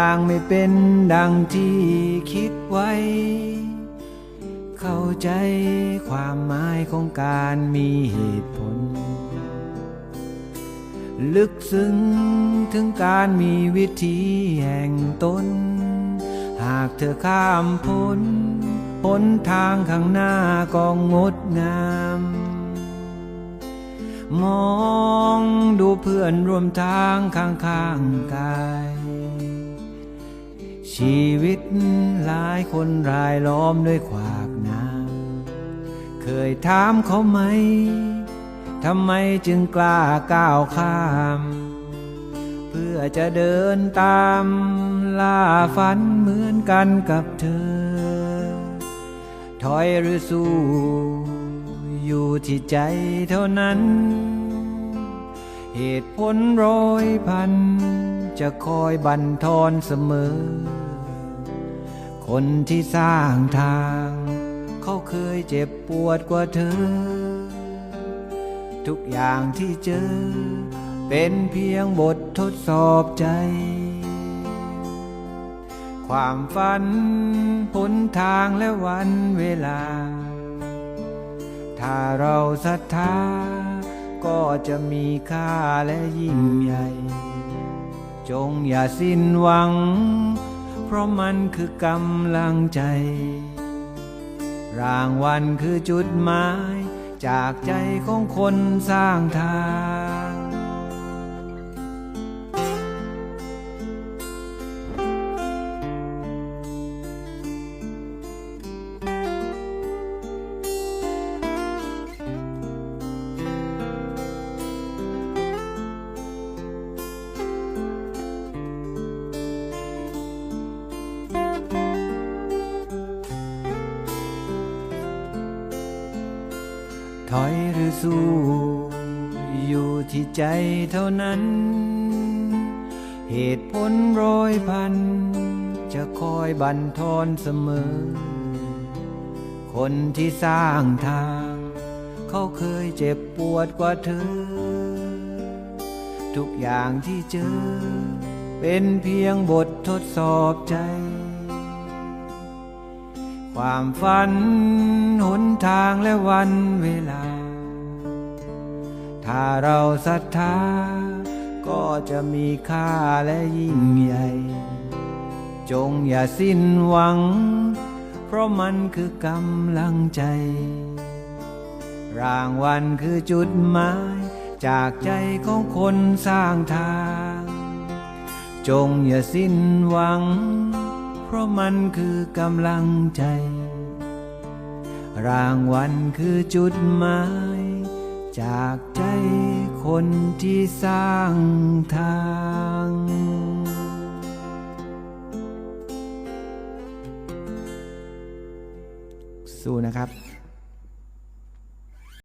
อย่างไม่เป็นดังที่คิดไว้ เข้าใจความหมายของการมีเหตุผล ลึกซึ้งถึงการมีวิธีแห่งตน หากเธอข้ามพ้นหนทางข้างหน้าก็งดงาม มองดูเพื่อนร่วมทางข้างข้างๆกาย ชีวิตหลายคนรายล้อมด้วยขวากน้ำเคยถามเขาไหม ทำไมจึงกล้าก้าวข้าม เพื่อจะเดินตามล่าฝันเหมือนกันกับเธอ ถอยหรือสู้ อยู่ที่ใจเท่านั้น เหตุผลร้อยพันจะคอยบันทอนเสมอ คนที่สร้างทาง เขาเคยเจ็บปวดกว่าเธอ ทุกอย่างที่เจอ เป็นเพียงบททดสอบใจ ความฝันหนทางและวันเวลา ถ้าเราศรัทธา ก็จะมีค่าและยิ่งใหญ่ จงอย่าสิ้นหวัง เพราะมันคือกำลังใจ รางวัลคือจุดหมาย จากใจของคนสร้างทาง ถอยหรือสู้ อยู่ที่ใจเท่านั้น เหตุผลร้อยพัน จะคอยบันทอนเสมอ คนที่สร้างทาง เขาเคยเจ็บปวดกว่าเธอ ทุกอย่างที่เจอ เป็นเพียงบททดสอบใจ ความฝันหนทางและวันเวลา ถ้าเราศรัทธา ก็จะมีค่าและยิ่งใหญ่ จงอย่าสิ้นหวัง เพราะมันคือกำลังใจ รางวัลคือจุดหมาย จากใจของคนสร้างทาง จงอย่าสิ้นหวัง เพราะมันคือกำลังใจ รางวัลคือจุดหมาย จากใจคนที่สร้างทางสู้นะครับ